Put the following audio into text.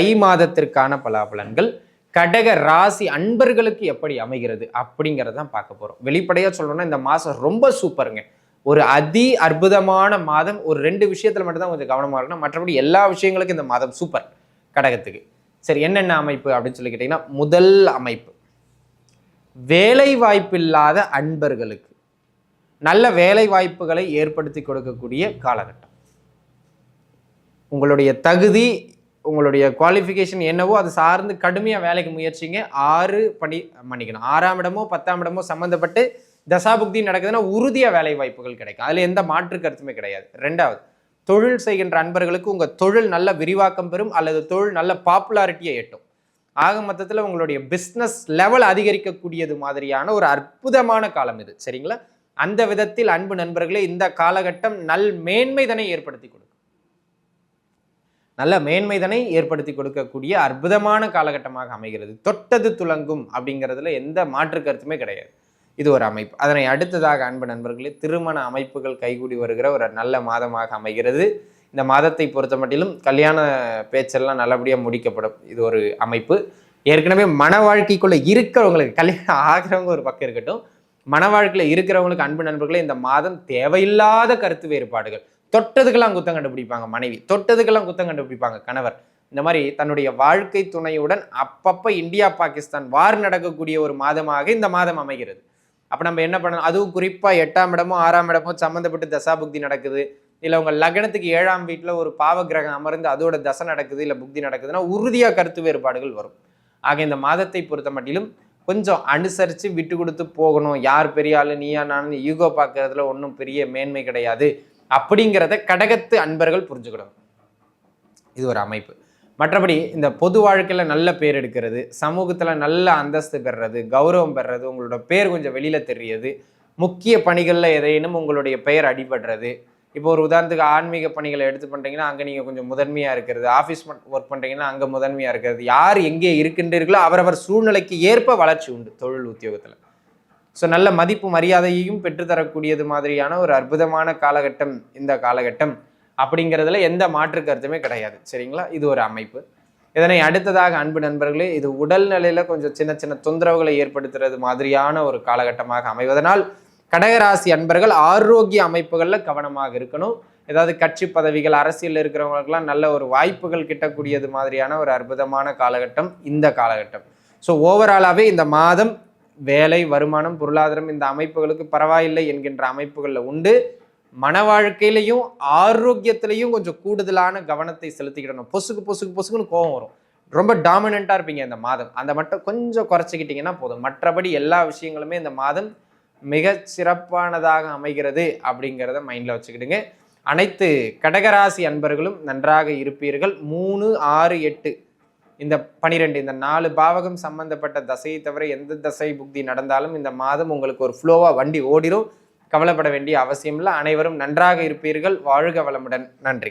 தை மாதத்திற்கான பலாபலன்கள் கடக ராசி அன்பர்களுக்கு எப்படி அமைகிறது அப்படிங்கிறதான் பார்க்க போறோம். வெளிப்படையா சொல்லணும்னா இந்த மாசம் ரொம்ப சூப்பருங்க. ஒரு அதி அற்புதமான மாதம். ஒரு ரெண்டு விஷயத்துல மட்டும்தான் கொஞ்சம் கவனமா இருக்கணும். மற்றபடி எல்லா விஷயங்களுக்கும் இந்த மாதம் சூப்பர் கடகத்துக்கு. சரி என்னென்ன அமைப்பு அப்படின்னு சொல்லி கேட்டீங்கன்னா முதல் அமைப்பு. வேலை வாய்ப்பில்லாத அன்பர்களுக்கு. நல்ல வேலை வாய்ப்புகளை ஏற்படுத்தி கொடுக்கக்கூடிய காலகட்டம். உங்களுடைய தகுதி உங்களுடைய குவாலிஃபிகேஷன் என்னவோ அது சார்ந்து கடுமையாக வேலைக்கு முயற்சிங்க. ஆறு பண்ணி மன்னிக்கணும் ஆறாம் இடமோ பத்தாம் இடமோ சம்மந்தப்பட்டு தசாபுக்தி நடக்குதுன்னா உறுதியாக வேலை வாய்ப்புகள் கிடைக்கும். அதில் எந்த மாற்று கருத்துமே கிடையாது. ரெண்டாவது தொழில் செய்கின்ற அன்பர்களுக்கு உங்கள் தொழில் நல்ல விரிவாக்கம் பெறும் அல்லது தொழில் நல்ல பாப்புலாரிட்டியை எட்டும். ஆக மொத்தத்தில் உங்களுடைய பிஸ்னஸ் லெவல் அதிகரிக்கக்கூடியது மாதிரியான ஒரு அற்புதமான காலம் இது. சரிங்களா? அந்த விதத்தில் அன்பு நண்பர்களே இந்த காலகட்டம் நல் மேன்மை தானே ஏற்படுத்தி கொடுக்கும் நல்ல மேன்மைதனை ஏற்படுத்தி கொடுக்கக்கூடிய அற்புதமான காலகட்டமாக அமைகிறது. தொட்டது துலங்கும் அப்படிங்கிறதுல எந்த மாற்று கருத்துமே கிடையாது. இது ஒரு அமைப்பு. அதனை அடுத்ததாக அன்பு நண்பர்களே திருமண அமைப்புகள் கைகூடி வருகிற ஒரு நல்ல மாதமாக அமைகிறது. இந்த மாதத்தை பொறுத்த மட்டிலும் கல்யாண பேச்செல்லாம் நல்லபடியாக முடிக்கப்படும். இது ஒரு அமைப்பு. ஏற்கனவே மன வாழ்க்கைக்குள்ளே இருக்கிறவங்களுக்கு கல்யாணம் ஆகிறவங்க ஒரு பக்கம் இருக்கட்டும் மன வாழ்க்கையில் இருக்கிறவங்களுக்கு அன்பு நண்பர்களே இந்த மாதம் தேவையில்லாத கருத்து வேறுபாடுகள். தொட்டதுக்கெல்லாம் குத்தம் கண்டுபிடிப்பாங்க மனைவி. தொட்டதுக்கெல்லாம் குத்தம் கண்டுபிடிப்பாங்க கணவர். இந்த மாதிரி தன்னுடைய வாழ்க்கை துணையுடன் அப்பப்போ இந்தியா பாகிஸ்தான் வார் நடக்கக்கூடிய ஒரு மாதமாக இந்த மாதம் அமைகிறது. அப்போ நம்ம என்ன பண்ணணும்? அதுவும் குறிப்பாக எட்டாம் இடமோ ஆறாம் இடமோ சம்மந்தப்பட்டு தசாபுக்தி நடக்குது. இல்லை உங்கள் லக்னத்துக்கு ஏழாம் வீட்டில் ஒரு பாவ கிரகம் அமர்ந்து அதோட தசை நடக்குது இல்லை புக்தி நடக்குதுன்னா உறுதியாக கருத்து வேறுபாடுகள் வரும். ஆக இந்த மாதத்தை பொறுத்த மட்டிலும் கொஞ்சம் அனுசரித்து விட்டு கொடுத்து போகணும். யார் பெரிய ஆள்? நீயா நான் யூகோ பார்க்கறதுல ஒன்றும் பெரிய மேன்மை கிடையாது. அப்படிங்கிறத கடகத்து அன்பர்கள் புரிஞ்சுக்கிடணும் இது ஒரு அமைப்பு. மற்றபடி இந்த பொது வாழ்க்கையில் நல்ல பேர் எடுக்கிறது சமூகத்தில் நல்ல அந்தஸ்து பெறுறது கௌரவம் பெறுறது உங்களோட பேர் கொஞ்சம் வெளியில் தெரியுது முக்கிய பணிகளில் எதையினும் உங்களுடைய பெயர் அடிபடுறது. இப்போ ஒரு உதாரணத்துக்கு ஆன்மீக பணிகளை எடுத்து பண்ணுறீங்கன்னா அங்கே நீங்கள் கொஞ்சம் முதன்மையாக இருக்கிறது. ஆஃபீஸ் ஒர்க் பண்ணுறீங்கன்னா அங்கே முதன்மையாக இருக்கிறது. யார் எங்கே இருக்கின்றீர்களோ அவரவர் சூழ்நிலைக்கு ஏற்ப வளர்ச்சி உண்டு தொழில் உத்தியோகத்தில். ஸோ நல்ல மதிப்பு மரியாதையையும் பெற்றுத்தரக்கூடியது மாதிரியான ஒரு அற்புதமான காலகட்டம் இந்த காலகட்டம். அப்படிங்கிறதுல எந்த மாற்று கருத்துமே கிடையாது. சரிங்களா? இது ஒரு அமைப்பு. இதனை அடுத்ததாக அன்பு நண்பர்களே இது உடல் நிலையில கொஞ்சம் சின்ன சின்ன தொந்தரவுகளை ஏற்படுத்துறது மாதிரியான ஒரு காலகட்டமாக அமைவதனால் கடகராசி அன்பர்கள் ஆரோக்கிய அமைப்புகளில் கவனமாக இருக்கணும். ஏதாவது கட்சி பதவிகள் அரசியல் இருக்கிறவங்களுக்கெல்லாம் நல்ல ஒரு வாய்ப்புகள் கிட்டக்கூடியது மாதிரியான ஒரு அற்புதமான காலகட்டம் இந்த காலகட்டம். ஸோ ஓவராலாகவே இந்த மாதம் வேலை வருமானம் பொருளாதாரம் இந்த அமைப்புகளுக்கு பரவாயில்லை என்கின்ற அமைப்புகளில் உண்டு. மன வாழ்க்கையிலையும் ஆரோக்கியத்திலையும் கொஞ்சம் கூடுதலான கவனத்தை செலுத்திக்கிடணும். பொசுக்கு பொசுக்கு பொசுக்குன்னு கோவம் வரும். ரொம்ப டாமினண்ட்டாக இருப்பீங்க இந்த மாதம். அந்த மட்டும் கொஞ்சம் குறைச்சிக்கிட்டிங்கன்னா போதும். மற்றபடி எல்லா விஷயங்களுமே இந்த மாதம் மிக சிறப்பானதாக அமைகிறது அப்படிங்கிறத மைண்டில் வச்சுக்கிடுங்க. அனைத்து கடகராசி அன்பர்களும் நன்றாக இருப்பீர்கள். மூணு ஆறு எட்டு இந்த பனிரெண்டு இந்த நாலு பாவகம் சம்பந்தப்பட்ட தசையை தவிர எந்த தசை புக்தி நடந்தாலும் இந்த மாதம் உங்களுக்கு ஒரு ஃப்ளோவாக வண்டி ஓடிடும் கவலைப்பட வேண்டிய அவசியம் இல்லை அனைவரும் நன்றாக இருப்பீர்கள். வாழ்க வளமுடன். நன்றி.